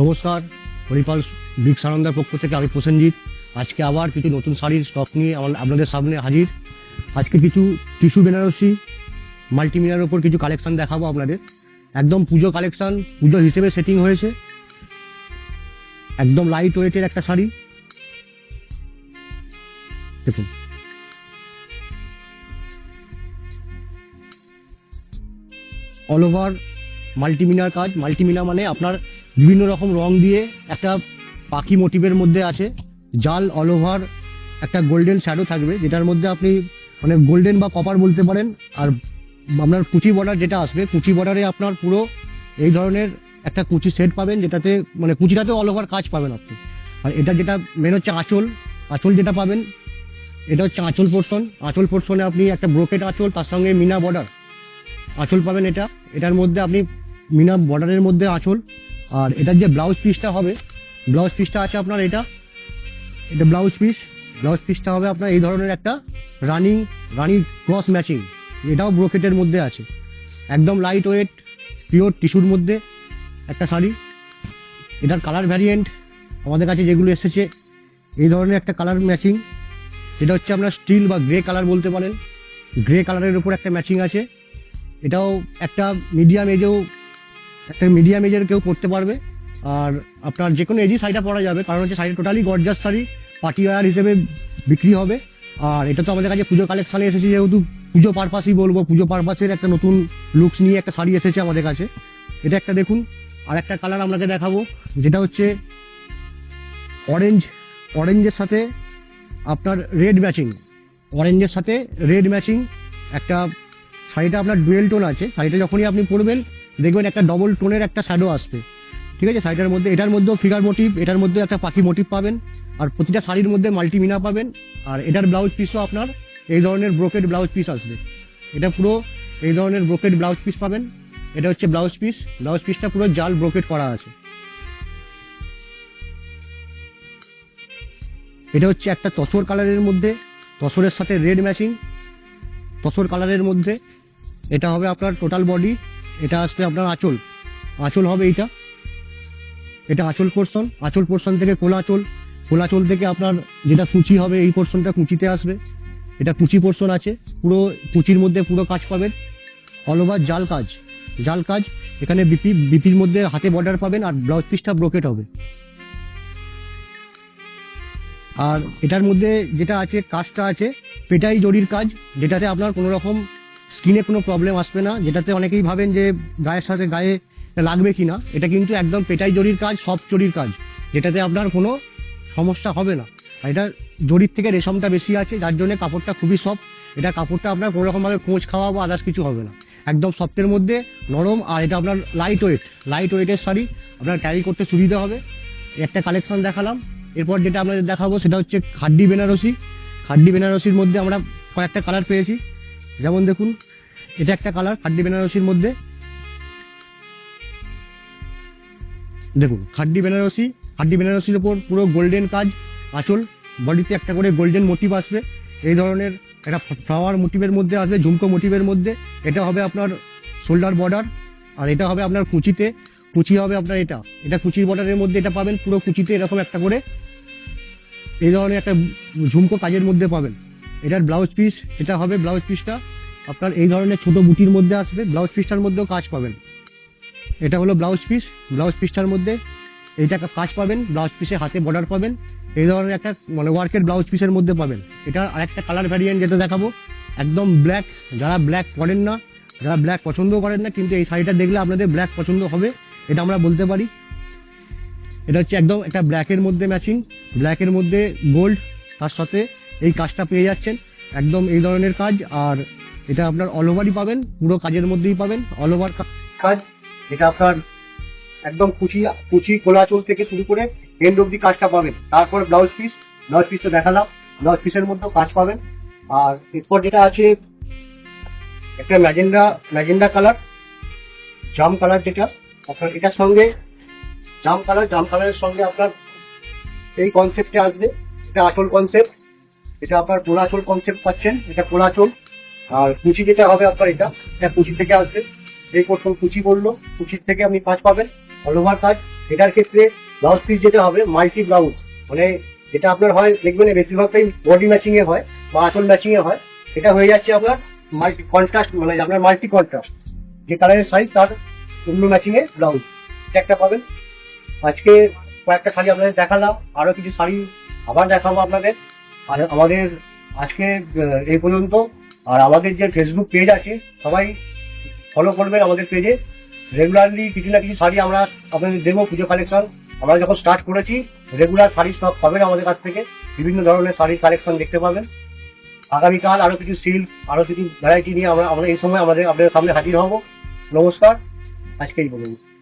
নমস্কার হরিপাল বিগ সানন্দার পক্ষ থেকে আমি প্রসেনজিৎ। আজকে আবার কিছু নতুন শাড়ির স্টক নিয়ে আপনাদের সামনে হাজির। আজকে কিছু টিস্যু বেনারসি মাল্টিমিনার ওপর কিছু কালেকশান দেখাবো আপনাদের। একদম পুজো কালেকশন পুজো হিসেবে সেটিং হয়েছে। একদম লাইট ওয়েটের একটা শাড়ি। দেখুন। অল ওভার মাল্টিমিনার কাজ। মাল্টিমিনা মানে আপনার বিভিন্ন রকম রং দিয়ে একটা পাখি মোটিভের মধ্যে আছে। জাল অল ওভার একটা গোল্ডেন শ্যাডো থাকবে, যেটার মধ্যে আপনি মানে গোল্ডেন বা কপার বলতে পারেন। আর আপনার কুচি বর্ডার যেটা আসবে, কুচি বর্ডারে আপনার পুরো এই ধরনের একটা কুচি সেট পাবেন, যেটাতে মানে কুচিটাতে অল ওভার কাজ পাবেন আপনি। আর এটা যেটা মেন হচ্ছে আঁচল আঁচল যেটা পাবেন, এটা হচ্ছে আঁচল পোর্শন আঁচল পোর্শনে আপনি একটা ব্রোকেট আঁচল, তার সঙ্গে মিনা বর্ডার আঁচল পাবেন এটা, এটার মধ্যে আপনি মিনা বর্ডারের মধ্যে আঁচল। আর এটার যে ব্লাউজ পিসটা হবে, ব্লাউজ পিসটা আছে আপনার এটা। এটা ব্লাউজ পিস। ব্লাউজ পিসটা হবে আপনার এই ধরনের একটা রানিং রানিং ক্রস ম্যাচিং। এটাও ব্রোকেটের মধ্যে আছে। একদম লাইট ওয়েট পিওর টিস্যুর মধ্যে একটা শাড়ি। এটার কালার ভ্যারিয়েন্ট আমাদের কাছে যেগুলো এসেছে, এই ধরনের একটা কালার ম্যাচিং এটা হচ্ছে আপনার স্টিল বা গ্রে কালার বলতে পারেন। গ্রে কালারের উপর একটা ম্যাচিং আছে। এটাও একটা মিডিয়াম এজেও একটা মিডিয়াম এজের কেউ পরতে পারবে। আর আপনার যে কোনো এজই শাড়িটা পরা যাবে, কারণ হচ্ছে sari totally gorgeous sari party wear হিসেবে বিক্রি হবে। আর এটা তো আমাদের কাছে পুজো কালেকশানে এসেছে যেহেতু, পুজো পারপাসই বলব, পুজো পারপাসের একটা নতুন লুকস নিয়ে একটা শাড়ি এসেছে আমাদের কাছে। এটা একটা দেখুন, আর একটা কালার আপনাকে দেখাবো, যেটা হচ্ছে অরেঞ্জ অরেঞ্জের সাথে আপনার রেড ম্যাচিং অরেঞ্জের সাথে রেড ম্যাচিং একটা শাড়িটা আপনার ডুয়েল টোন আছে, শাড়িটা যখনই আপনি পরবেন দেখবেন একটা ডবল টোনের একটা শ্যাডো আসবে। ঠিক আছে? শাড়িটার মধ্যে, এটার মধ্যেও ফিগার মোটিভ এটার মধ্যে একটা পাখি মোটিভ পাবেন। আর প্রতিটা শাড়ির মধ্যে মাল্টিমিনা পাবেন। আর এটার ব্লাউজ পিসও আপনার এই ধরনের ব্রোকেড ব্লাউজ পিস আসবে। এটা পুরো এই ধরনের ব্রোকেড ব্লাউজ পিস পাবেন। এটা হচ্ছে ব্লাউজ পিস ব্লাউজ পিসটা পুরো জাল ব্রোকেড করা আছে। এটা হচ্ছে একটা তসর কালারের মধ্যে। তসরের সাথে রেড ম্যাচিং তসর কালারের মধ্যে। এটা হবে আপনার টোটাল বডি এটা আসবে আপনার আঁচল। আঁচল হবে এইটা। এটা আঁচল পোর্শন আঁচল পোর্শন থেকে কোলাচল কোলাচল থেকে আপনার যেটা কুচি হবে, এই পোর্শনটা কুচিতে আসবে। এটা কুচি পোর্শন আছে। পুরো কুচির মধ্যে পুরো কাজ পাবেন। অল ওভার জাল কাজ। জাল কাজ, এখানে বিপি, বিপির মধ্যে হাতে বর্ডার পাবেন আর ব্লাউজ পিসটা ব্রোকেট হবে। আর এটার মধ্যে যেটা আছে, কাজটা আছে, পেটাই জরির কাজ, যেটাতে আপনার কোনো রকম স্কিনে কোনো প্রবলেম আসবে না, যেটাতে অনেকেই ভাবেন যে গায়ের সাথে গায়ে লাগবে কি না এটা কিন্তু একদম পেটাই জরির কাজ সফট জরির কাজ, যেটাতে আপনার কোনো সমস্যা হবে না। আর এটা জরির থেকে রেশমটা বেশি আছে, যার জন্য কাপড়টা খুবই সফট এটা কাপড়টা আপনার কোনো রকমভাবে কোঁচ খাওয়া বা আদার্স কিছু হবে না। একদম সফটের মধ্যে নরম, আর এটা আপনার লাইট ওয়েট লাইট ওয়েটের শাড়ি, আপনার ক্যারি করতে সুবিধা হবে। একটা কালেকশন দেখালাম, এরপর যেটা আপনাদের দেখাবো, সেটা হচ্ছে খাড্ডি বেনারসি। খাড্ডি বেনারসির মধ্যে আমরা কয়েকটা কালার পেয়েছি। যেমন দেখুন, এটা একটা কালার খাড্ডি বেনারসির মধ্যে। দেখুন, খাড্ডি বেনারসি, খাড্ডি বেনারসির ওপর পুরো গোল্ডেন কাজ, আঁচল বডিতে একটা করে গোল্ডেন মোটিভ আসবে। এই ধরনের একটা ফ্লাওয়ার মোটিভের মধ্যে আসবে, ঝুমকো মোটিভের মধ্যে। এটা হবে আপনার শোল্ডার বর্ডার আর এটা হবে আপনার কুচিতে। কুচি হবে আপনার এটা। এটা কুচির বর্ডারের মধ্যে এটা পাবেন, পুরো কুচিতে এরকম একটা করে। এই ধরনের একটা ঝুমকো কাজের মধ্যে পাবেন। এটার ব্লাউজ পিস এটা হবে ব্লাউজ পিসটা আপনার এই ধরনের ছোট বুটির মধ্যে আসবে ব্লাউজ পিসটার মধ্যেও কাজ পাবেন। এটা হলো ব্লাউজ পিস ব্লাউজ পিসটার মধ্যে এইটা কাজ পাবেন ব্লাউজ পিসে হাতে বর্ডার পাবেন। এই ধরনের একটা মানে ওয়ার্কের ব্লাউজ পিসের মধ্যে পাবেন। এটা আরেকটা কালার ভ্যারিয়েন্ট যেটা দেখাবো, একদম ব্ল্যাক যারা ব্ল্যাক পরেন না, যারা ব্ল্যাক পছন্দ করেন না, কিন্তু এই শাড়িটা দেখলে আপনাদের ব্ল্যাক পছন্দ হবে, এটা আমরা বলতে পারি। এটা হচ্ছে একদম একটা ব্ল্যাকের মধ্যে ম্যাচিং ব্ল্যাকের মধ্যে গোল্ড তার সাথে এই কাজটা পেয়ে যাচ্ছেন। একদম এই ধরনের কাজ, আর এটা আপনার অল ওভারই পাবেন, পুরো কাজের মধ্যেই পাবেন অল ওভার কাজ। এটা আপনার একদম কুচি কুচি কোলাচল থেকে শুরু করে এন্ড অব্দি কাজটা পাবেন। তারপর ব্লাউজ পিস ব্লাউজ পিসটা দেখালাম ব্লাউজ পিসের মধ্যেও কাজ পাবেন। আর এরপর যেটা আছে, একটা ম্যাজেন্ডা ম্যাজেন্ডা কালার, জাম কালার যেটা, আপনার এটার সঙ্গে, জাম কালার, জাম কালারের সঙ্গে আপনার এই কনসেপ্টে আসবে। এটা আসল কনসেপ্ট এটা আপনার পোলাচল কনসেপ্ট পাচ্ছেন, এটা পোলাচল আর কুচি যেটা হবে আপনার এটা এটা কুচি থেকে আসবে। এই প্রথম কুচি বলল, কুচির থেকে আপনি কাজ পাবেন অল ওভার কাজ। এটার ক্ষেত্রে ব্লাউজ পিস যেটা হবে মাল্টি ব্লাউজ মানে যেটা আপনার হয়, দেখবেন বেশিরভাগটাই বডি ম্যাচিং এ হয়, বা আসল ম্যাচিং এ হয়। এটা হয়ে যাচ্ছে আপনার মাল্টি কন্ট্রাস্ট মানে আপনার মাল্টি কন্ট্রাস্ট যে কালারের শাড়ি তার অন্য ম্যাচিং এ ব্লাউজ এটা একটা পাবেন। আজকে কয়েকটা শাড়ি আপনাদের দেখালাম আরও কিছু শাড়ি আবার দেখাবো আপনাদের। আর আমাদের আজকে এই পর্যন্ত। আর আমাদের যে ফেসবুক পেজ আছে, সবাই ফলো করবেন আমাদের পেজে রেগুলারলি কিছু না কিছু শাড়ি আমরা আপনাদের দেবো, পুজো কালেকশন আমরা যখন স্টার্ট করেছি রেগুলার শাড়ি স্টক পাবেন আমাদের কাছ থেকে। বিভিন্ন ধরনের শাড়ির কালেকশন দেখতে পাবেন। আগামীকাল আরও কিছু সিল্ক আরও কিছু ভ্যারাইটি নিয়ে আমরা আমরা এই সময় আমাদের আপনাদের সামনে হাজির হব। নমস্কার। আজকেই পর্যন্ত।